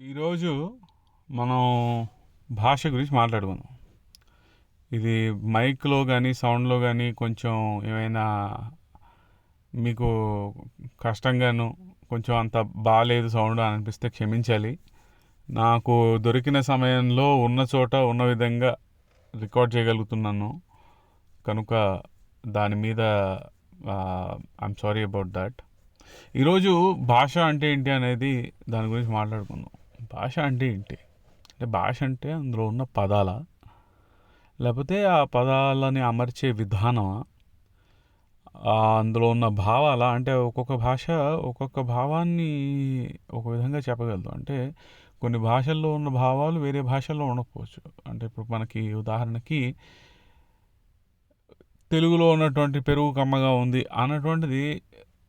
ఈరోజు మనం భాష గురించి మాట్లాడుకుందాం. ఇది మైక్లో కానీ సౌండ్లో కానీ కొంచెం ఏమైనా మీకు కష్టంగాను కొంచెం అంత బాగాలేదు సౌండ్ అని అనిపిస్తే క్షమించాలి. నాకు దొరికిన సమయంలో ఉన్న చోట ఉన్న విధంగా రికార్డ్ చేయగలుగుతున్నాను. కనుక దాని మీద ఐఎమ్ సారీ అబౌట్ దాట్ ఈరోజు భాష అంటే ఏంటి అనేది దాని గురించి మాట్లాడుకుందాం. భాష అంటే ఏంటి? అంటే భాష అంటే అందులో ఉన్న పదాల లేకపోతే ఆ పదాలని అమర్చే విధానమా? అందులో ఉన్న భావాల అంటే ఒక్కొక్క భాష ఒక్కొక్క భావాన్ని ఒక విధంగా చెప్పగలదు. అంటే కొన్ని భాషల్లో ఉన్న భావాలు వేరే భాషల్లో ఉండకపోవచ్చు. అంటే ఇప్పుడు మనకి ఉదాహరణకి తెలుగులో ఉన్నటువంటి పెరుగు కమ్మగా ఉంది అన్నటువంటిది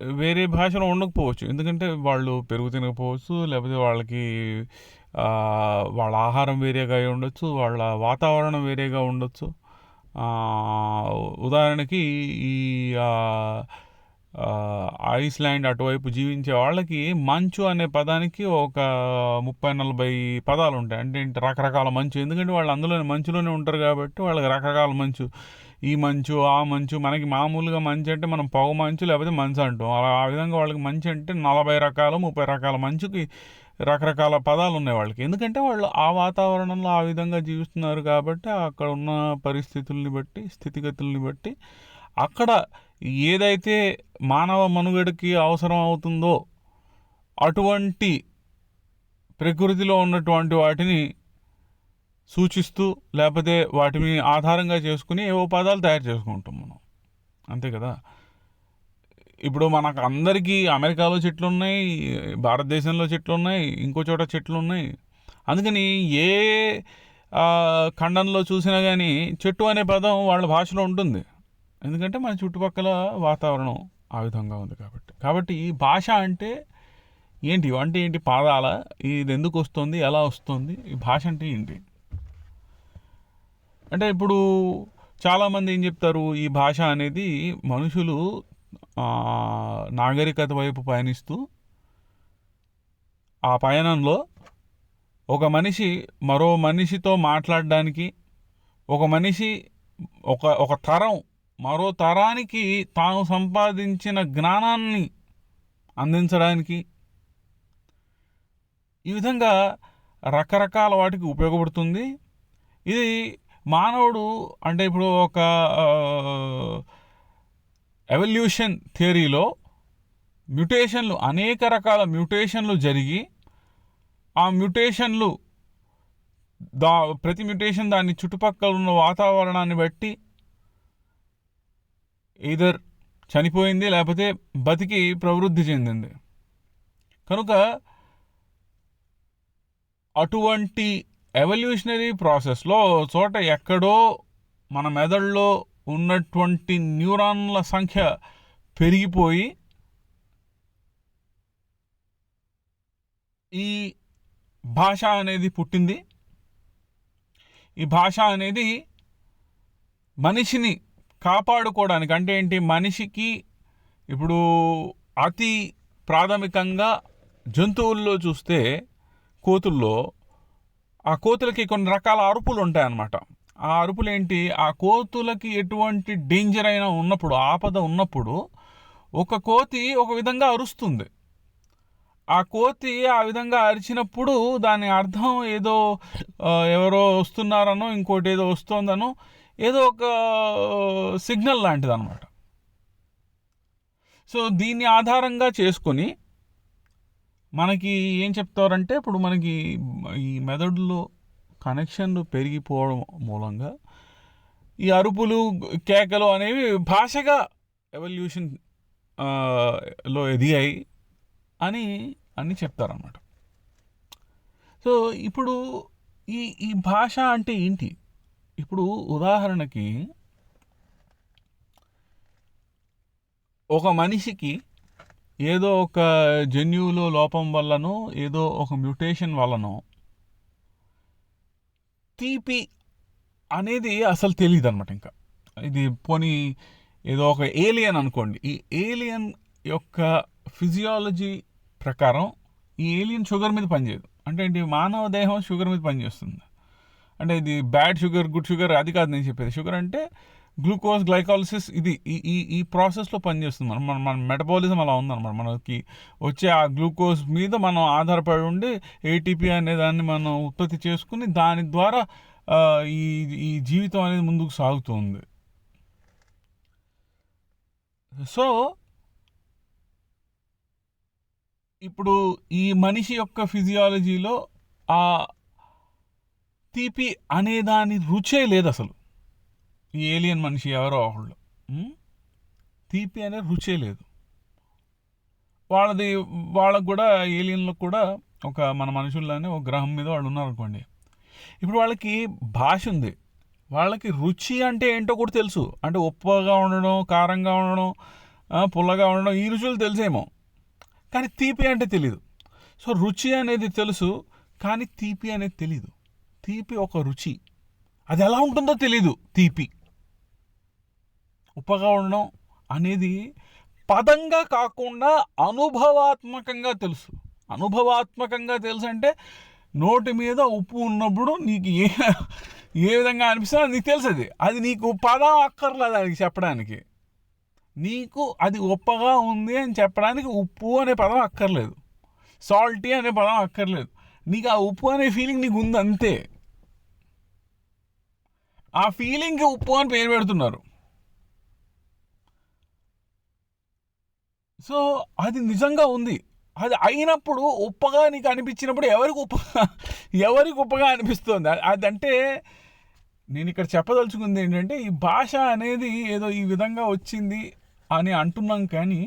వేరే భాషలో ఉండకపోవచ్చు. ఎందుకంటే వాళ్ళు పెరుగు తినకపోవచ్చు లేకపోతే వాళ్ళకి వాళ్ళ ఆహారం వేరేగా అయి ఉండొచ్చు వాళ్ళ వాతావరణం వేరేగా ఉండొచ్చు. ఉదాహరణకి ఈ ఐస్లాండ్ అటువైపు జీవించే వాళ్ళకి మంచు అనే పదానికి ఒక ముప్పై నలభై పదాలు ఉంటాయి. అంటే ఏంటి రకరకాల మంచు. ఎందుకంటే వాళ్ళు అందులోనే మంచులోనే ఉంటారు కాబట్టి వాళ్ళకి రకరకాల మంచు. ఈ మంచు ఆ మంచు మనకి మామూలుగా మంచు అంటే మనం పొగ మంచు లేకపోతే మంచు అంటాం. అలా ఆ విధంగా వాళ్ళకి మంచి అంటే నలభై రకాలు ముప్పై రకాల మంచుకి రకరకాల పదాలు ఉన్నాయి వాళ్ళకి. ఎందుకంటే వాళ్ళు ఆ వాతావరణంలో ఆ విధంగా జీవిస్తున్నారు కాబట్టి అక్కడ ఉన్న పరిస్థితుల్ని బట్టి స్థితిగతుల్ని బట్టి అక్కడ ఏదైతే మానవ మనుగడకి అవసరం అవుతుందో అటువంటి ప్రకృతిలో ఉన్నటువంటి వాటిని సూచిస్తూ లేకపోతే వాటిని ఆధారంగా చేసుకుని ఏవో పదాలు తయారు చేసుకుంటాం మనం. అంతే కదా? ఇప్పుడు మనకు అందరికీ అమెరికాలో చెట్లు ఉన్నాయి భారతదేశంలో చెట్లు ఉన్నాయి ఇంకో చోట చెట్లు ఉన్నాయి. అందుకని ఏ ఖండంలో చూసినా కానీ చెట్టు అనే పదం వాళ్ళ భాషలో ఉంటుంది. ఎందుకంటే మన చుట్టుపక్కల వాతావరణం ఆ విధంగా ఉంది కాబట్టి. కాబట్టి ఈ భాష అంటే ఏంటి? అంటే ఏంటి? పాదాల ఇది ఎందుకు వస్తుంది? ఎలా వస్తుంది? ఈ భాష అంటే ఏంటి? అంటే ఇప్పుడు చాలామంది ఏం చెప్తారు ఈ భాష అనేది మనుషులు నాగరికత వైపు పయనిస్తూ ఆ పయనంలో ఒక మనిషి మరో మనిషితో మాట్లాడడానికి ఒక మనిషి ఒక ఒక తరం మరో తరానికి తాను సంపాదించిన జ్ఞానాన్ని అందించడానికి ఈ విధంగా రకరకాల వాటికి ఉపయోగపడుతుంది. ఇది మానవుడు అంటే ఇప్పుడు ఒక ఎవల్యూషన్ థియరీలో మ్యుటేషన్లు అనేక రకాల మ్యుటేషన్లు జరిగి ఆ మ్యుటేషన్లు దా ప్రతి మ్యుటేషన్ దాని చుట్టుపక్కల ఉన్న వాతావరణాన్ని బట్టి ఈధర్ చనిపోయింది లేకపోతే బతికి ప్రవృద్ధి చెందింది. కనుక అటువంటి ఎవల్యూషనరీ ప్రాసెస్లో చోట ఎక్కడో మన మెదడులో ఉన్నటువంటి న్యూరాన్ల సంఖ్య పెరిగిపోయి ఈ భాష అనేది పుట్టింది. ఈ భాష అనేది మనిషిని కాపాడుకోవడానికి అంటే ఏంటి? మనిషికి ఇప్పుడు అతి ప్రాథమికంగా జంతువుల్లో చూస్తే కోతుల్లో ఆ కోతులకి కొన్ని రకాల అరుపులు ఉంటాయన్నమాట ఆ అరుపులు ఏంటి ఆ కోతులకి ఎటువంటి డేంజర్ అయినా ఉన్నప్పుడు ఆపద ఉన్నప్పుడు ఒక కోతి ఒక విధంగా అరుస్తుంది. ఆ కోతి ఆ విధంగా అరిచినప్పుడు దాని అర్థం ఏదో ఎవరో వస్తున్నారనో ఇంకోటి ఏదో వస్తోందనో ఏదో ఒక సిగ్నల్ లాంటిది అనమాట సో దీన్ని ఆధారంగా చేసుకొని మనకి ఏం చెప్తారంటే ఇప్పుడు మనకి ఈ మెదడులో కనెక్షన్లు పెరిగిపోవడం మూలంగా ఈ అరుపులు కేకలు అనేవి భాషగా ఎవల్యూషన్లో ఎదిగాయి అని అని చెప్తారన్నమాట. సో ఇప్పుడు ఈ ఈ భాష అంటే ఏంటి? ఇప్పుడు ఉదాహరణకి ఒక మనిషికి ఏదో ఒక జన్యువులో లోపం వల్లనో ఏదో ఒక మ్యూటేషన్ వల్లనో తీపి అనేది అసలు తెలియదు అనమాట ఇంకా. ఇది పోనీ ఏదో ఒక ఏలియన్ అనుకోండి. ఈ ఏలియన్ యొక్క ఫిజియాలజీ ప్రకారం ఈ ఏలియన్ షుగర్ మీద పనిచేయదు. అంటే ఏంటి? మానవ దేహం షుగర్ మీద పనిచేస్తుంది. అంటే ఇది బ్యాడ్ షుగర్ గుడ్ షుగర్ అది కాదు నేను చెప్పేది. షుగర్ అంటే గ్లూకోజ్ గ్లైకాలసిస్ ఇది ఈ ఈ ఈ ప్రాసెస్లో పనిచేస్తుంది. మనం మన మన మెటబాలిజం అలా ఉందన్నమాట. మనకి వచ్చే ఆ గ్లూకోజ్ మీద మనం ఆధారపడి ఉండి ఏటీపీ అనే దాన్ని మనం ఉత్పత్తి చేసుకుని దాని ద్వారా ఈ ఈ జీవితం అనేది ముందుకు సాగుతుంది. సో ఇప్పుడు ఈ మనిషి యొక్క ఫిజియాలజీలో ఆ తీపి అనే దాని రుచే లేదు అసలు. ఈ ఏలియన్ మనిషి ఎవరో ఒకళ్ళు. తీపి అనే రుచే లేదు. వాళ్ళది వాళ్ళకు కూడా ఏలియన్లకు కూడా ఒక మన మనుషుల్లోనే ఒక గ్రహం మీద వాళ్ళు ఉన్నారనుకోండి. ఇప్పుడు వాళ్ళకి భాష ఉంది. వాళ్ళకి రుచి అంటే ఏంటో కూడా తెలుసు. అంటే ఉప్పగా ఉండడం కారంగా ఉండడం పుల్లగా ఉండడం ఈ రుచులు తెలిసేమో. కానీ తీపి అంటే తెలియదు సో రుచి అనేది తెలుసు కానీ తీపి అనేది తెలీదు. తీపి ఒక రుచి. అది ఎలా ఉంటుందో తెలీదు తీపి. ఉప్పగా ఉండడం అనేది పదంగా కాకుండా అనుభవాత్మకంగా తెలుసు. అనుభవాత్మకంగా తెలుసు అంటే నోటి మీద ఉప్పు ఉన్నప్పుడు నీకు ఏ ఏ విధంగా అనిపిస్తుందో నీకు తెలుసుది అది. నీకు పదం అక్కర్లేదు అది చెప్పడానికి. నీకు అది ఉప్పగా ఉంది అని చెప్పడానికి ఉప్పు అనే పదం అక్కర్లేదు. సాల్టీ అనే పదం అక్కర్లేదు. నీకు ఆ ఉప్పు అనే ఫీలింగ్ నీకు ఉంది అంతే. ఆ ఫీలింగ్కి ఉప్పు అని పేరు పెడుతున్నారు. సో అది నిజంగా ఉంది. అది అయినప్పుడు ఉప్పగా నీకు అనిపించినప్పుడు ఎవరికి ఉప్పగా ఎవరికి ఉప్పగా అనిపిస్తుంది? అదంటే నేను ఇక్కడ చెప్పదలుచుకుంది ఏంటంటే ఈ భాష అనేది ఏదో ఈ విధంగా వచ్చింది అని అంటున్నాం కానీ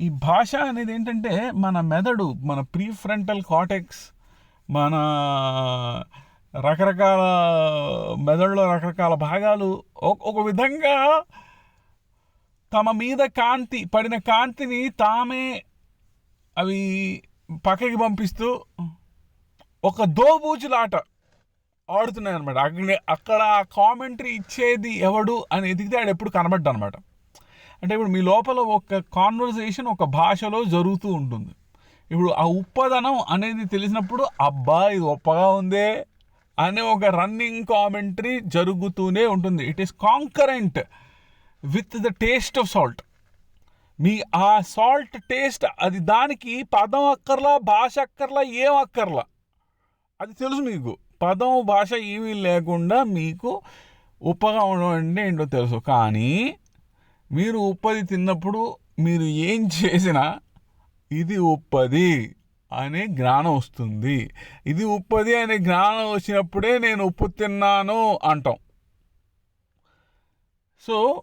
ఈ భాష అనేది ఏంటంటే మన మెదడు మన ప్రీ ఫ్రంటల్ కాటెక్స్ మన రకరకాల మెదడులో రకరకాల భాగాలు ఒక విధంగా తమ మీద కాంతి పడిన కాంతిని తామే అవి పక్కకి పంపిస్తూ ఒక దోబూచులాట ఆడుతున్నాయి అనమాట అక్కడ అక్కడ కామెంటరీ ఇచ్చేది ఎవడు అని ఎదిగితే ఆడు ఎప్పుడు కనబడ్డా అనమాట అంటే ఇప్పుడు మీ లోపల ఒక కాన్వర్సేషన్ ఒక భాషలో జరుగుతూ ఉంటుంది. ఇప్పుడు ఆ ఉప్పదనం అనేది తెలిసినప్పుడు అబ్బా ఇది ఉప్పగా ఉందే అనే ఒక రన్నింగ్ కామెంటరీ జరుగుతూనే ఉంటుంది. It is concurrent with the taste of salt మీ ఆ సాల్ట్ టేస్ట్ అది దానికి పదం అక్కర్లా భాష అక్కర్లా ఏం అక్కర్లా? అది తెలుసు మీకు. పదం భాష ఏమీ లేకుండా మీకు ఉప్పగా ఉండడం అంటే ఏంటో తెలుసు. కానీ మీరు ఉప్పది తిన్నప్పుడు మీరు ఏం చేసినా ఇది ఉప్పది అనే జ్ఞానం వస్తుంది. ఇది ఉప్పది అనే జ్ఞానం వచ్చినప్పుడే నేను ఉప్పు తిన్నాను అంటాం. సో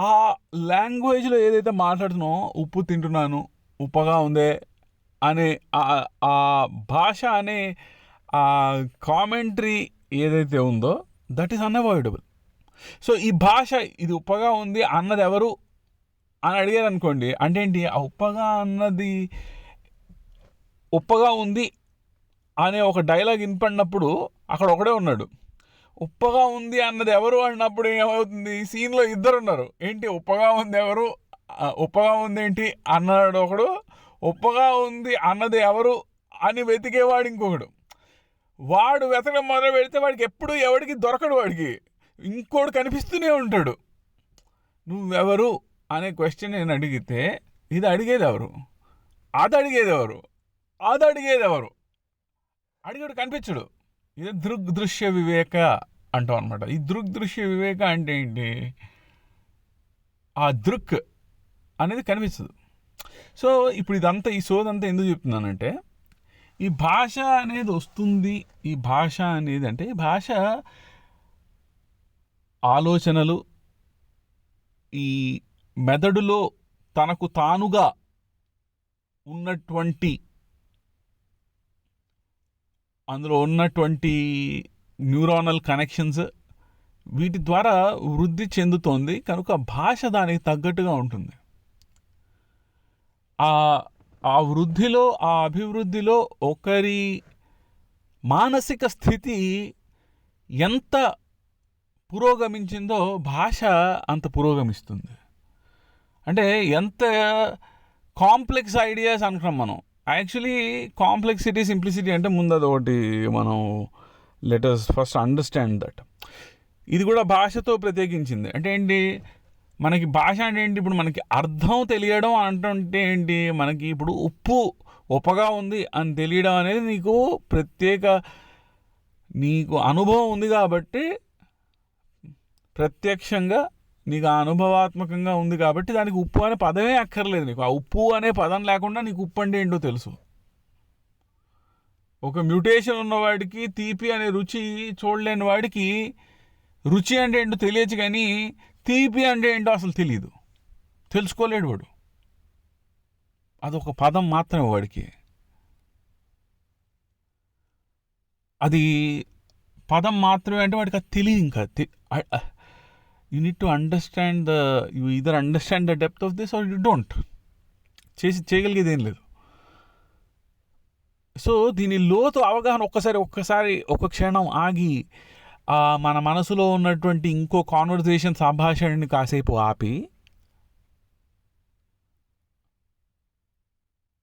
ఆ లాంగ్వేజ్లో ఏదైతే మాట్లాడుతున్నో ఉప్పు తింటున్నాను ఉప్పగా ఉందే అనే ఆ- ఆ భాష అనే ఆ కామెంటరీ ఏదైతే ఉందో దట్ ఈస్ అన్అవాయిడబుల్. సో ఈ భాష ఇది ఉప్పగా ఉంది అన్నది ఎవరు అని అడిగారు అనుకోండి అంటే ఏంటి? ఆ ఉప్పగా అన్నది ఉప్పగా ఉంది అనే ఒక డైలాగ్ వినపడినప్పుడు అక్కడ ఒకడే ఉన్నాడు. ఉప్పగా ఉంది అన్నది ఎవరు అన్నప్పుడు ఏమవుతుంది? సీన్లో ఇద్దరు ఉన్నారు ఏంటి ఉప్పగా ఉంది ఎవరు? ఉప్పగా ఉంది ఏంటి అన్నాడు ఒకడు. ఉప్పగా ఉంది అన్నది ఎవరు అని వెతికేవాడు ఇంకొకడు. వాడు వెతకడం మొదలు పెడితే వాడికి ఎప్పుడు ఎవడికి దొరకడు వాడికి. ఇంకోడు కనిపిస్తూనే ఉంటాడు. నువ్వెవరు అనే క్వశ్చన్ నేను అడిగితే ఇది అడిగేది ఎవరు? అది అడిగేది ఎవరు? అది అడిగేది ఎవరు? అడిగాడు కనిపించడు. ఇది దృగ్ దృశ్య వివేక అంటాం అనమాట ఈ దృగ్ దృశ్య వివేక అంటే ఏంటి? ఆ దృక్ అనేది కనిపించదు సో ఇప్పుడు ఇదంతా ఈ సోదంతా ఎందుకు చెప్తున్నానంటే ఈ భాష అనేది వస్తుంది ఈ భాష అనేది అంటే ఈ భాష ఆలోచనలు ఈ మెదడులో తనకు తానుగా ఉన్నటువంటి అందులో ఉన్నటువంటి న్యూరానల్ కనెక్షన్స్ వీటి ద్వారా వృద్ధి చెందుతోంది. కనుక భాష దానికి తగ్గట్టుగా ఉంటుంది. ఆ ఆ వృద్ధిలో ఆ అభివృద్ధిలో ఒకరి మానసిక స్థితి ఎంత పురోగమించిందో భాష అంత పురోగమిస్తుంది. అంటే ఎంత కాంప్లెక్స్ ఐడియాస్ అనుకున్నాం మనం. యాక్చువల్లీ కాంప్లెక్సిటీ సింప్లిసిటీ అంటే ముందు అది ఒకటి మనం లెటర్స్ ఫస్ట్ అండర్స్టాండ్ దట్ ఇది కూడా భాషతో ప్రత్యేకించింది. అంటే ఏంటి? మనకి భాష అంటే ఏంటి? ఇప్పుడు మనకి అర్థం తెలియడం అంటుంటే ఏంటి? మనకి ఇప్పుడు ఉప్పు ఉప్పగా ఉంది అని తెలియడం అనేది నీకు ప్రత్యేక నీకు అనుభవం ఉంది కాబట్టి ప్రత్యక్షంగా నీకు ఆ అనుభవాత్మకంగా ఉంది కాబట్టి దానికి ఉప్పు అనే పదమే అక్కర్లేదు నీకు. ఆ ఉప్పు అనే పదం లేకుండా నీకు ఉప్పు అంటే ఏంటో తెలుసు. ఒక మ్యూటేషన్ ఉన్నవాడికి తీపి అనే రుచి చూడలేని వాడికి రుచి అంటే ఏంటో తెలియచ్చు కానీ తీపి అంటే ఏంటో అసలు తెలియదు తెలుసుకోలేడు వాడు. అదొక పదం మాత్రమే వాడికి. అది పదం మాత్రమే అంటే వాడికి అది తెలియదు ఇంకా. You need to understand the you either understand the depth of this or you don't చేసి చేయగలిగేది ఏం లేదు. సో దీని లోతు అవగాహన ఒక్కసారి ఒక్కసారి ఒక క్షణం ఆగి మన మనసులో ఉన్నటువంటి ఇంకో కాన్వర్జేషన్ సంభాషణని కాసేపు ఆపి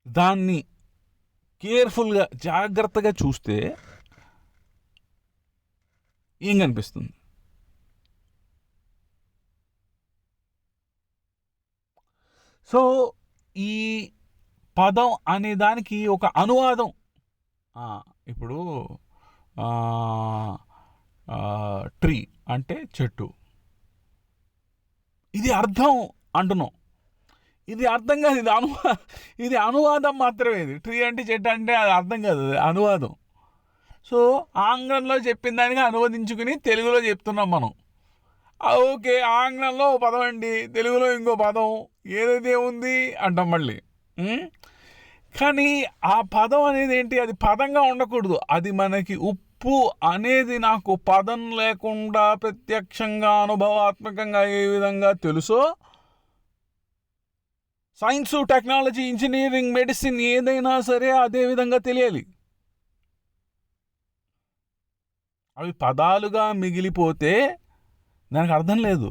దాన్ని కేర్ఫుల్గా జాగ్రత్తగా చూస్తే ఏం కనిపిస్తుంది? సో ఈ పదం అనే దానికి ఒక అనువాదం. ఇప్పుడు ట్రీ అంటే చెట్టు. ఇది అర్థం అంటున్నాం. ఇది అర్థం కాదు ఇది అనువా ఇది అనువాదం మాత్రమే ఇది. ట్రీ అంటే చెట్టు అంటే అది అర్థం కాదు అనువాదం. సో ఆంగ్లంలో చెప్పిన దానికి అనువదించుకుని తెలుగులో చెప్తున్నాం మనం. ఓకే ఆంగ్లంలో పదం అండి తెలుగులో ఇంకో పదం ఏదైతే ఉంది అంటాం మళ్ళీ. కానీ ఆ పదం అనేది ఏంటి? అది పదంగా ఉండకూడదు. అది మనకి ఉప్పు అనేది నాకు పదం లేకుండా ప్రత్యక్షంగా అనుభవాత్మకంగా ఏ విధంగా తెలుసో? సైన్స్ టెక్నాలజీ ఇంజనీరింగ్ మెడిసిన్ ఏదైనా సరే అదే విధంగా తెలియాలి. అవి పదాలుగా మిగిలిపోతే దానికి అర్థం లేదు.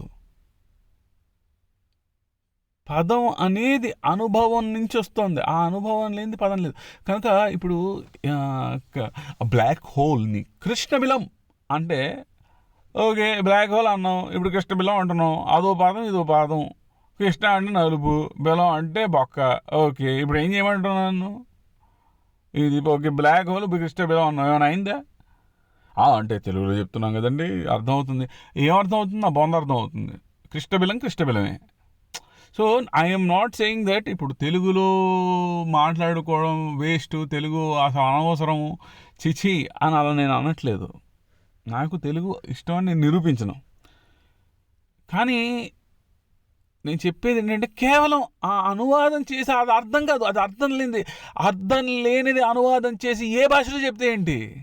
పదం అనేది అనుభవం నుంచి వస్తుంది. ఆ అనుభవం లేనిది పదం లేదు. కనుక ఇప్పుడు బ్లాక్ హోల్ని కృష్ణబిలం అంటే ఓకే బ్లాక్ హోల్ అన్నాం. ఇప్పుడు కృష్ణబిలం అంటున్నాం. అదో పాదం ఇదో పాదం. కృష్ణ అంటే నలుపు బిలం అంటే బొక్క. ఓకే ఇప్పుడు ఏం చేయమంటున్నాను ఇది ఓకే బ్లాక్ హోల్ కృష్ణ అన్నాం ఏమైనా అయిందా? అంటే తెలుగులో చెప్తున్నాం కదండి అర్థమవుతుంది. ఏమర్థం అవుతుంది నా బాగుంది అర్థం అవుతుంది కృష్ణబిలం కృష్ణబిలమే. So I'm not saying that ఇప్పుడు తెలుగులో మాట్లాడుకోవడం వేస్ట్ తెలుగు అసలు అనవసరము చిచి అని అలా నేను అనట్లేదు. నాకు తెలుగు ఇష్టం అని నేను నిరూపించను. కానీ నేను చెప్పేది ఏంటంటే కేవలం ఆ అనువాదం చేసి అది అర్థం కాదు అది అర్థం లేనిది అర్థం లేనిది అనువాదం చేసి ఏ భాషలో చెప్తే ఏంటి?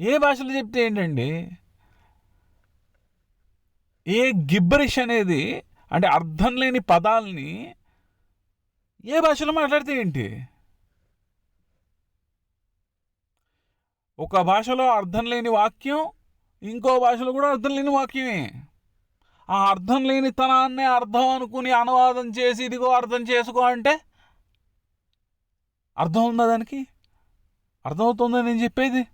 ఏ భాషలో చెప్తే ఏంటండి? ఏ గిబ్బరిష్ అనేది అంటే అర్థం లేని పదాలని ఏ భాషలో మాట్లాడితే ఏంటి? ఒక భాషలో అర్థం లేని వాక్యం ఇంకో భాషలో కూడా అర్థం లేని వాక్యమే. ఆ అర్థం లేని తనాన్నే అర్థం అనుకుని అనువాదం చేసి ఇదిగో అర్థం చేసుకో అంటే అర్థం ఉందా దానికి? అర్థమవుతుందా నేను చెప్పేది?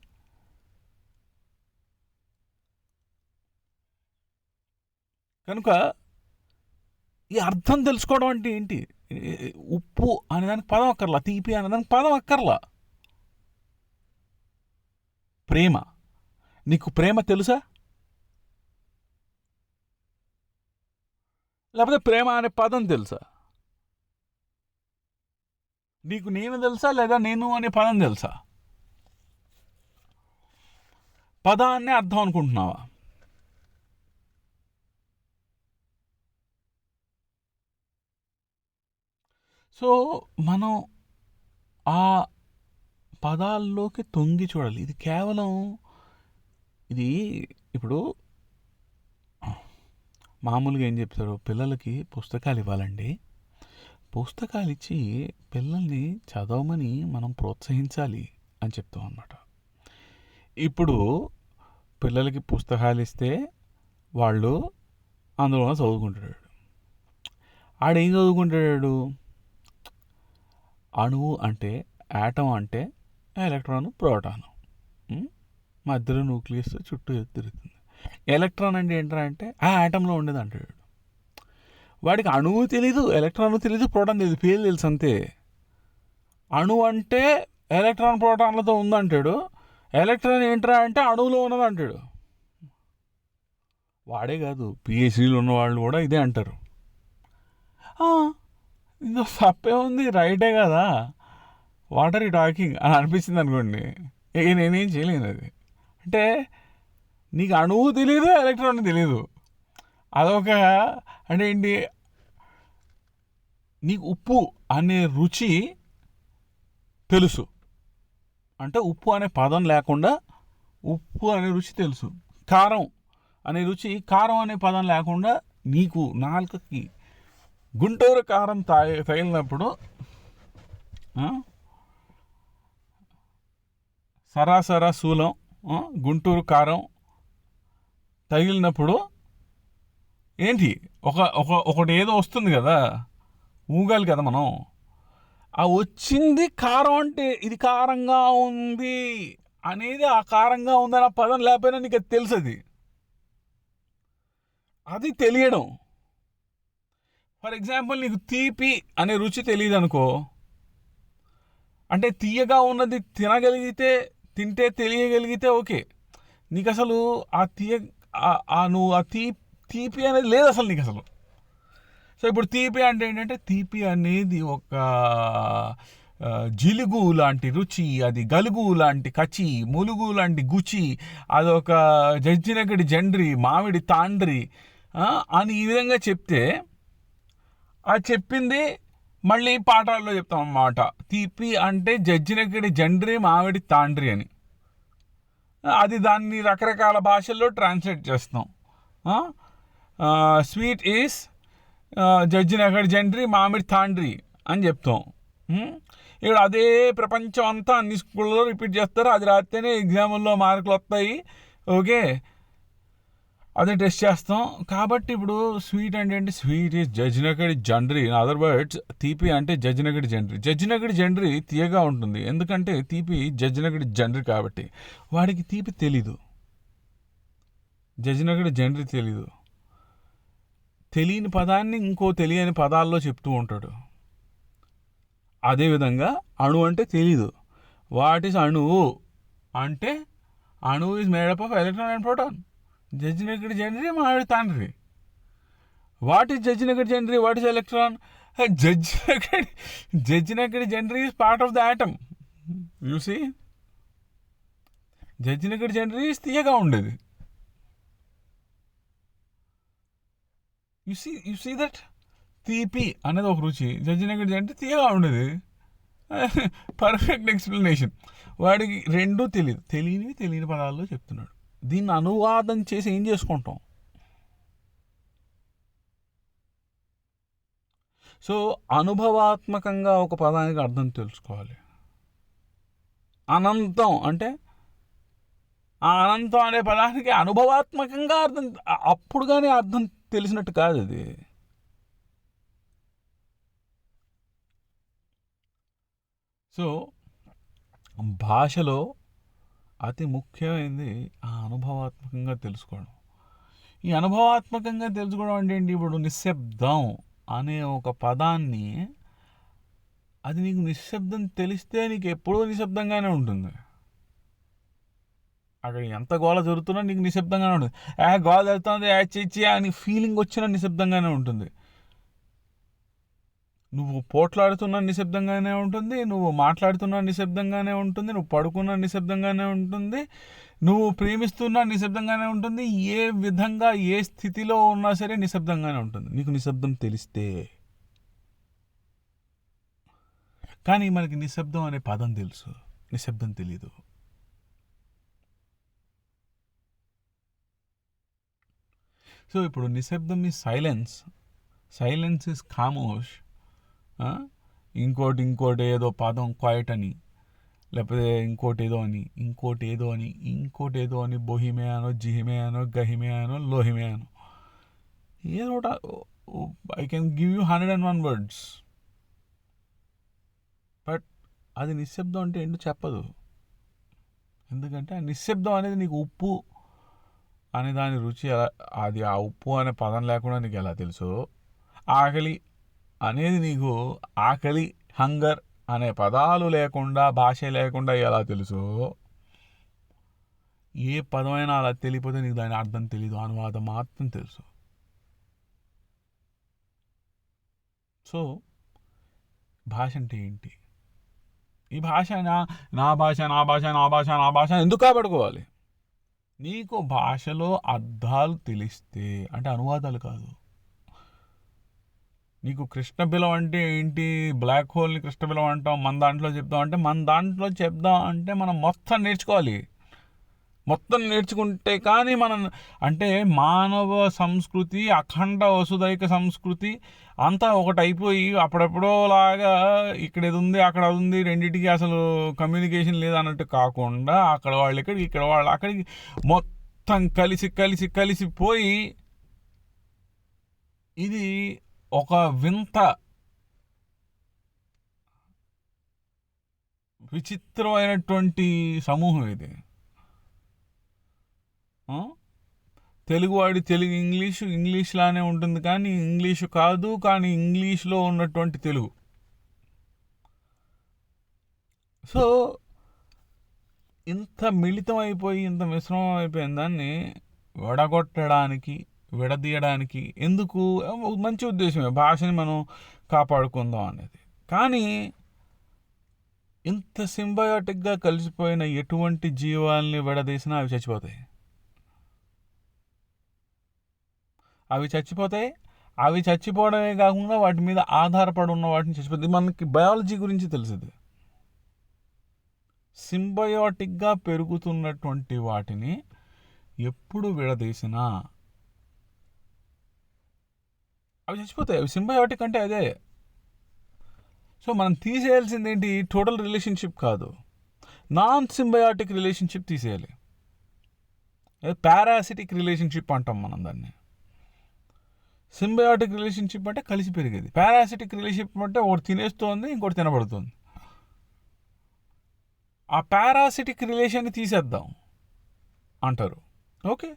కనుక ఈ అర్థం తెలుసుకోవడం అంటే ఏంటి? ఉప్పు అనేదానికి పదం అక్కర్లా తీపి అనేదానికి పదం అక్కర్లా. ప్రేమ. నీకు ప్రేమ తెలుసా? లేకపోతే ప్రేమ అనే పదం తెలుసా? నీకు నేను తెలుసా లేదా నేను అనే పదం తెలుసా? పదాన్ని అర్థం అనుకుంటున్నావా? సో మనం ఆ పదాల్లోకి తొంగి చూడాలి. ఇది కేవలం ఇది ఇప్పుడు మామూలుగా ఏం చెప్తారు? పిల్లలకి పుస్తకాలు ఇవ్వాలండి. పుస్తకాలు ఇచ్చి పిల్లల్ని చదవమని మనం ప్రోత్సహించాలి అని చెప్తాం అన్నమాట. ఇప్పుడు పిల్లలకి పుస్తకాలు ఇస్తే వాళ్ళు అందులో చదువుకుంటాడు. ఆడేం చదువుకుంటాడు? అణువు అంటే యాటం అంటే ఎలక్ట్రాన్ ప్రోటాన్. మధ్యలో న్యూక్లియస్ చుట్టూ తిరుగుతుంది ఎలక్ట్రాన్ అంటే ఏంట్రా అంటే ఆ యాటంలో ఉండేది అంటాడు. వాడికి అణువు తెలీదు ఎలక్ట్రాన్ తెలీదు ప్రోటాన్ తెలియదు పేరు తెలుసు అంతే. అణువు అంటే ఎలక్ట్రాన్ ప్రోటాన్లతో ఉందంటాడు. ఎలక్ట్రాన్ ఏంట్రా అంటే అణువులో ఉన్నది అంటాడు. వాడే కాదు పిహెచ్డీలు ఉన్న వాళ్ళు కూడా ఇదే అంటారు. ఇందులో తప్పే ఉంది రైటే కదా. వాట్ ఆర్ యూ టాకింగ్ అని అనిపించింది అనుకోండి. ఇక నేనేం చేయలేను అది. అంటే నీకు అణువు తెలియదు ఎలక్ట్రాన్ తెలియదు అదొక అంటే ఏంటి? నీకు ఉప్పు అనే రుచి తెలుసు. అంటే ఉప్పు అనే పదం లేకుండా ఉప్పు అనే రుచి తెలుసు. కారం అనే రుచి కారం అనే పదం లేకుండా నీకు నాలుకకి గుంటూరు కారం తాగి తగిలినప్పుడు సరాసరా శూలం గుంటూరు కారం తగిలినప్పుడు ఏంటి? ఒక ఒక ఒకటి ఏదో వస్తుంది కదా? ఊగాలి కదా మనం. ఆ వచ్చింది కారం అంటే ఇది కారంగా ఉంది అనేది ఆ కారంగా ఉందన్న పదం లేకపోయినా నీకు అది తెలుసు అది అది తెలియడం. ఫర్ ఎగ్జాంపుల్ నీకు తీపి అనే రుచి తెలియదు అనుకో అంటే తీయగా ఉన్నది తినగలిగితే తింటే తెలియగలిగితే ఓకే. నీకు అసలు ఆ తీయ ఆ- నువ్వు ఆ తీ తీపి అనేది లేదు అసలు నీకు అసలు సో ఇప్పుడు తీపి అంటే ఏంటంటే తీపి అనేది ఒక జిలుగు లాంటి రుచి అది గలుగు లాంటి కచి ములుగు లాంటి గుచి అదొక జజ్జినగడి జండ్రి మామిడి తాండ్రి అని ఈ విధంగా చెప్తే ఆ చెప్పింది మళ్ళీ పాఠాల్లో చెప్తాం అన్నమాట తీపి అంటే జజ్జినగడి జండ్రి మామిడి తాండ్రి అని. అది దాన్ని రకరకాల భాషల్లో ట్రాన్స్లేట్ చేస్తాం. స్వీట్ ఈస్ జడ్జినగర్ జండ్రి మామిడి తాండ్రి అని చెప్తాం. ఇక్కడ అదే ప్రపంచం అంతా అన్ని స్కూళ్ళలో రిపీట్ చేస్తారు. అది రాస్తేనే ఎగ్జాముల్లో మార్కులు వస్తాయి. ఓకే? అదే టెస్ట్ చేస్తాం. కాబట్టి ఇప్పుడు స్వీట్ అంటే స్వీట్ ఈజ్ జడ్జినగడి జండ్రి. ఇన్ అదర్ వర్డ్స్ తీపి అంటే జడ్జినగడి జండ్రి. జడ్జినగడి జండ్రి తీయగా ఉంటుంది. ఎందుకంటే తీపి జడ్జినగడి జండ్రి కాబట్టి. వాడికి తీపి తెలీదు. జడ్జినగడి జండ్రి తెలీదు. తెలియని పదాన్ని ఇంకో తెలియని పదాల్లో చెప్తూ ఉంటాడు. అదేవిధంగా అణు అంటే తెలీదు. వాట్ ఈస్ అణువు? అంటే అణువు is made up of electron and proton. జడ్జినగర్ జనరీ మామిడి తండ్రి వాట్ ఈస్ జడ్జినగర్ జనరీ వాట్ ఈస్ ఎలక్ట్రాన్? జడ్జినగర్ జడ్జినగర్ genre is part of the atom. You see? జడ్జినగడి జనరీ ఈజ్ తీయగా ఉండేది. You see you see that? తీపి అనేది ఒక రుచి. జడ్జినగర్ అంటే తీయగా ఉండేది. Perfect explanation. వాడికి రెండూ తెలియదు తెలియనివి తెలియని పదాల్లో చెప్తున్నాడు. దీన్ని అనువాదం చేసి ఏం చేసుకుంటాం? సో అనుభవాత్మకంగా ఒక పదానికి అర్థం తెలుసుకోవాలి. అనంతం అంటే ఆ అనంతం అనే పదానికి అనుభవాత్మకంగా అర్థం అప్పుడు కానీ అర్థం తెలిసినట్టు కాదు అది. సో భాషలో అతి ముఖ్యమైనది ఆ అనుభవాత్మకంగా తెలుసుకోవడం. ఈ అనుభవాత్మకంగా తెలుసుకోవడం అంటే ఏంటి? ఇప్పుడు నిశ్శబ్దం అనే ఒక పదాన్ని అది నీకు నిశ్శబ్దం తెలిస్తే నీకు ఎప్పుడూ నిశ్శబ్దంగానే ఉంటుంది. అక్కడ ఎంత గోల జరుగుతున్నా నీకు నిశ్శబ్దంగానే ఉంటుంది. ఆ గోల జరుగుతుంది యాచ్ ఇచ్చి అని ఫీలింగ్ వచ్చినా నిశ్శబ్దంగానే ఉంటుంది. నువ్వు పోట్లాడుతున్న నిశ్శబ్దంగానే ఉంటుంది నువ్వు మాట్లాడుతున్న నిశ్శబ్దంగానే ఉంటుంది నువ్వు పడుకున్న నిశ్శబ్దంగానే ఉంటుంది నువ్వు ప్రేమిస్తున్న నిశ్శబ్దంగానే ఉంటుంది ఏ విధంగా ఏ స్థితిలో ఉన్నా సరే నిశ్శబ్దంగానే ఉంటుంది. నీకు నిశ్శబ్దం తెలిస్తే. కానీ మనకి నిశ్శబ్దం అనే పదం తెలుసు. నిశ్శబ్దం తెలీదు. సో ఇప్పుడు నిశ్శబ్దం ఈ సైలెన్స్ సైలెన్స్ ఇస్ ఖామోష్. ఇంకోటి ఇంకోటి ఏదో పదం క్వైట్ అని లేకపోతే ఇంకోటి ఏదో అని ఇంకోటి ఏదో అని ఇంకోటి ఏదో అని బొహిమే అనో జిహిమే అనో గహిమే అనో లోహిమే అనో ఏదో I can give you hundred and one words but అది నిశ్శబ్దం అంటే ఏంటో చెప్పదు. ఎందుకంటే ఆ నిశ్శబ్దం అనేది నీకు ఉప్పు అనే దాని రుచి ఎలా అది ఆ ఉప్పు అనే పదం లేకుండా నీకు ఎలా తెలుసు? ఆకలి అనేది నీకు ఆకలి హంగర్ అనే పదాలు లేకుండా భాష లేకుండా ఎలా తెలుసు ఏ పదమైనా అలా తెలియపోతే నీకు దాని అర్థం తెలీదు అనువాదం మాత్రం తెలుసు. సో భాష అంటే ఏంటి? ఈ భాష నా నా భాష నా భాష నా భాష నా భాష ఎందుకు కాబట్టుకోవాలి నీకు భాషలో అర్థాలు తెలిస్తే అంటే అనువాదాలు కాదు. నీకు కృష్ణ బిలం అంటే ఏంటి? బ్లాక్ హోల్ని కృష్ణ బిలం అంటాం మన దాంట్లో చెప్దాం అంటే మన దాంట్లో చెప్దాం అంటే మనం మొత్తం నేర్చుకోవాలి. మొత్తం నేర్చుకుంటే కానీ మనం అంటే మానవ సంస్కృతి అఖండ వసుదైక సంస్కృతి అంతా ఒకటి అయిపోయి అప్పుడెప్పుడోలాగా ఇక్కడ ఇది ఉంది అక్కడ అది ఉంది రెండింటికి అసలు కమ్యూనికేషన్ లేదన్నట్టు కాకుండా అక్కడ వాళ్ళు ఇక్కడికి ఇక్కడ వాళ్ళు అక్కడికి మొత్తం కలిసి కలిసి కలిసిపోయి ఇది ఒక వింత విచిత్రమైనటువంటి సమూహం ఇది. తెలుగువాడి తెలుగు ఇంగ్లీషు ఇంగ్లీష్లానే ఉంటుంది కానీ ఇంగ్లీషు కాదు కానీ ఇంగ్లీష్లో ఉన్నటువంటి తెలుగు. సో ఇంత మిళితం అయిపోయి ఇంత మిశ్రమం అయిపోయిన దాన్ని వడగొట్టడానికి విడదీయడానికి ఎందుకు? మంచి ఉద్దేశమే. భాషని మనం కాపాడుకుందాం అనేది. కానీ ఇంత సింబయోటిక్గా కలిసిపోయిన ఎటువంటి జీవాల్ని విడదీసినా అవి చచ్చిపోతాయి. అవి చచ్చిపోతాయి. అవి చచ్చిపోవడమే కాకుండా వాటి మీద ఆధారపడి ఉన్న వాటిని చచ్చిపోతాయి. మనకి బయాలజీ గురించి తెలిసింది. సింబయోటిక్గా పెరుగుతున్నటువంటి వాటిని ఎప్పుడు విడదీసినా అవి చచ్చిపోతాయి. అవి సింబయోటిక్ అంటే అదే. సో మనం తీసేయాల్సింది ఏంటి టోటల్ రిలేషన్షిప్ కాదు. నాన్ సింబయాటిక్ రిలేషన్షిప్ తీసేయాలి. పారాసిటిక్ రిలేషన్షిప్ అంటాం మనం దాన్ని. సింబయోటిక్ రిలేషన్షిప్ అంటే కలిసి పెరిగేది. పారాసిటిక్ రిలేషన్షిప్ అంటే ఒకటి తినేస్తోంది ఇంకోటి తినబడుతుంది. ఆ పారాసిటిక్ రిలేషన్ తీసేద్దాం అంటారు. ఓకే?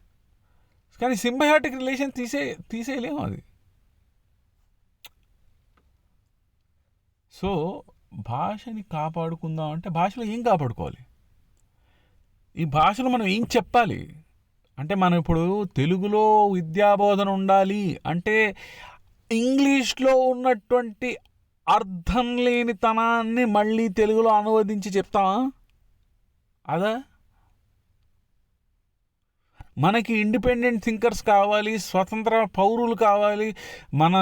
కానీ సింబయాటిక్ రిలేషన్ తీసే తీసేయలేము అది. సో భాషని కాపాడుకుందాం అంటే భాషలో ఏం కాపాడుకోవాలి? ఈ భాషలో మనం ఏం చెప్పాలి? అంటే మనం ఇప్పుడు తెలుగులో విద్యాబోధన ఉండాలి అంటే ఇంగ్లీష్లో ఉన్నటువంటి అర్థం లేని తనాన్ని మళ్ళీ తెలుగులో అనువదించి చెప్తామా? అదా? మనకి ఇండిపెండెంట్ థింకర్స్ కావాలి స్వతంత్ర పౌరులు కావాలి మన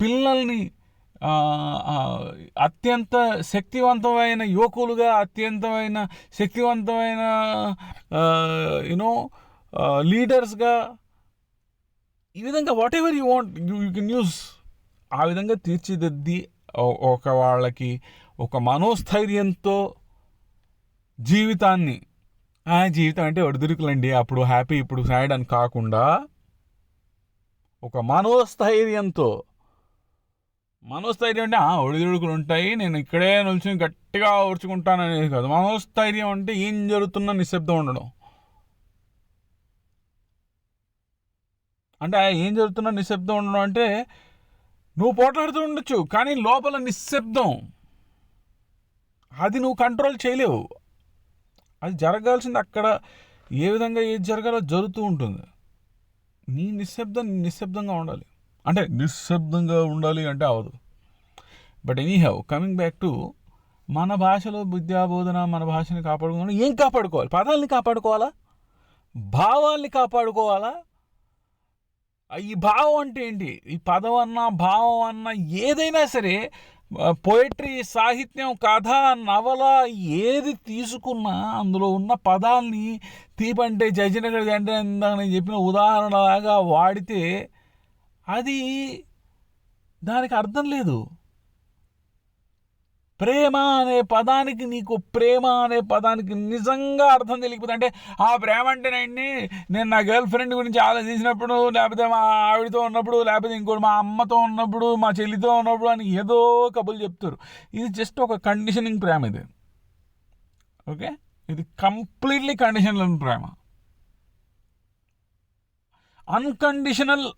పిల్లల్ని అత్యంత శక్తివంతమైన యువకులుగా అత్యంతమైన శక్తివంతమైన యునో లీడర్స్గా ఈ విధంగా whatever you want you you can use ఆ విధంగా తీర్చిదిద్ది ఒక వాళ్ళకి ఒక మనోస్థైర్యంతో జీవితాన్ని. ఆ, జీవితం అంటే ఒడిదుడుకులండి అప్పుడు హ్యాపీ ఇప్పుడు సాడ్ అని కాకుండా ఒక మనోస్థైర్యంతో మనోస్థైర్యం అంటే "ఆ, ఒడిదుడుకులు ఉంటాయి నేను ఇక్కడే నిల్చుని గట్టిగా ఓర్చుకుంటాను అనేది కాదు. మనోస్థైర్యం అంటే ఏం జరుగుతున్నా నిశ్శబ్దం ఉండడం. అంటే ఏం జరుగుతున్నా నిశ్శబ్దం ఉండడం అంటే నువ్వు పోట్లాడుతూ ఉండొచ్చు కానీ లోపల నిశ్శబ్దం. అది నువ్వు కంట్రోల్ చేయలేవు. అది జరగాల్సింది అక్కడ ఏ విధంగా ఏది జరగాలో జరుగుతూ ఉంటుంది. నీ నిశ్శబ్దం నిశ్శబ్దంగా ఉండాలి. అంటే నిశ్శబ్దంగా ఉండాలి అంటే అవదు but anyhow coming back to మన భాషలో విద్యాబోధన మన భాషని కాపాడుకోవాలి ఏం కాపాడుకోవాలి? పదాలని కాపాడుకోవాలా? భావాల్ని కాపాడుకోవాలా? ఈ భావం అంటే ఏంటి? ఈ పదం అన్నా భావం అన్నా ఏదైనా సరే పోయిటరీ సాహిత్యం కథ నవల ఏది తీసుకున్నా అందులో ఉన్న పదాల్ని తీపంటే జజినగడి అంటే ఇందాక నేను చెప్పిన ఉదాహరణలాగా వాడితే అది దానికి అర్థం లేదు. ప్రేమ అనే పదానికి నీకు ప్రేమ అనే పదానికి నిజంగా అర్థం తెలియకపోతే అంటే ఆ ప్రేమ అంటే నేను నేను నా గర్ల్ ఫ్రెండ్ గురించి ఆలోచించినప్పుడు లేకపోతే మా ఆవిడతో ఉన్నప్పుడు లేకపోతే ఇంకోటి మా అమ్మతో ఉన్నప్పుడు మా చెల్లితో ఉన్నప్పుడు అని ఏదో కబుర్లు చెప్తారు. ఇది జస్ట్ ఒక కండిషనింగ్ ప్రేమ ఇది. ఓకే? ఇది కంప్లీట్లీ కండిషనల్ ప్రేమ. అన్కండిషనల్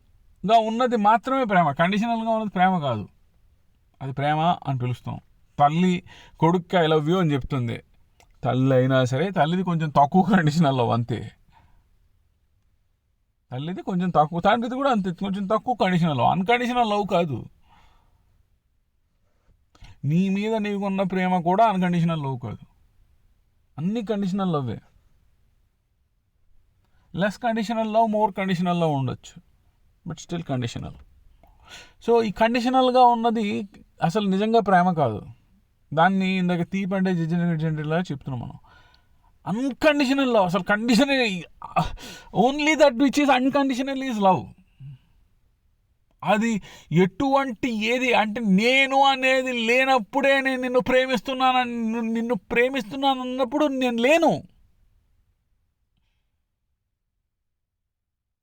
గా ఉన్నది మాత్రమే ప్రేమ. కండిషనల్గా ఉన్నది ప్రేమ కాదు. అది ప్రేమ అని పిలుస్తాం. తల్లి కొడుక్క ఐ లవ్ యూ అని చెప్తుంది. తల్లి అయినా సరే తల్లిది కొంచెం తక్కువ కండిషనల్ లవ్ అంతే. తల్లిది కొంచెం తక్కువ తండ్రిది కూడా అంతే. కొంచెం తక్కువ కండిషనల్ లవ్. అన్కండిషనల్ లవ్ కాదు. నీ మీద నీకున్న ప్రేమ కూడా అన్కండిషనల్ లవ్ కాదు. అన్ని conditional లవ్వే. Less conditional love more conditional love ఉండొచ్చు. But still conditional. సో ఈ కండిషనల్గా ఉన్నది అసలు నిజంగా ప్రేమ కాదు. దాన్ని ఇందాక తీప్ అంటే జెండర్లా చెప్తున్నాం మనం. అన్కండిషనల్ లవ్ అసలు condition only that which is unconditional is love. అది ఎటువంటి ఏది అంటే నేను అనేది లేనప్పుడే నేను నిన్ను ప్రేమిస్తున్నాను నిన్ను ప్రేమిస్తున్నాను అన్నప్పుడు నేను లేను.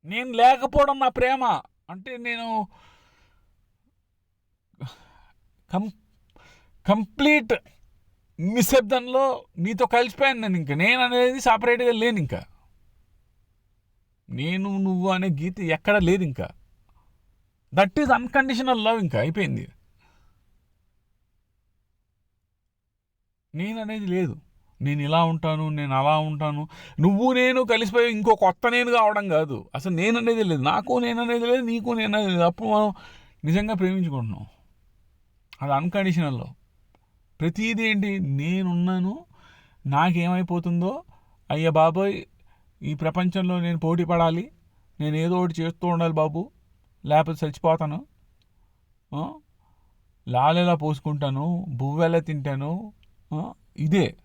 నేను లేకపోవడం నా ప్రేమ. అంటే నేను కం కంప్లీట్ నిశ్శబ్దంలో నీతో కలిసిపోయాను నేను ఇంకా. నేను అనేది సపరేట్గా లేను ఇంకా. నేను నువ్వు అనే గీత ఎక్కడ లేదు ఇంకా. దట్ ఈజ్ అన్కండిషనల్ లవ్ ఇంకా. అయిపోయింది. నేను అనేది లేదు. నేను ఇలా ఉంటాను నేను అలా ఉంటాను. నువ్వు నేను కలిసిపోయి ఇంకో కొత్త నేను కావడం కాదు. అసలు నేను అనేది లేదు. నాకు నేను అనేది లేదు నీకు నేను అనేది లేదు. అప్పుడు మనం నిజంగా ప్రేమించుకుంటున్నాం. అది అన్కండిషనల్లో. ప్రతిదీ ఏంటి? నేనున్నాను నాకేమైపోతుందో అయ్య బాబోయ్ ఈ ప్రపంచంలో నేను పోటీ పడాలి. నేను ఏదో ఒకటి చేస్తూ ఉండాలి బాబు. లేకపోతే చచ్చిపోతాను. లాలెలా పోసుకుంటాను బువ్వెలా తింటాను. ఇదే.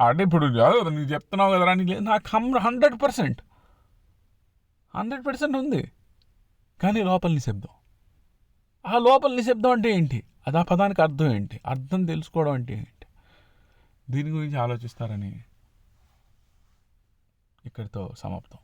అంటే ఇప్పుడు కాదు కదా నీకు చెప్తున్నావు కదరా నీకు లేదు. నాకు hmm hundred percent. Hundred percent ఉంది. కానీ లోపల నిశ్శబ్దం. ఆ లోపల నిశ్శబ్దం అంటే ఏంటి? అది ఆ పదానికి అర్థం ఏంటి? అర్థం తెలుసుకోవడం అంటే ఏంటి? దీని గురించి ఆలోచిస్తారని ఇక్కడితో సమాప్తం.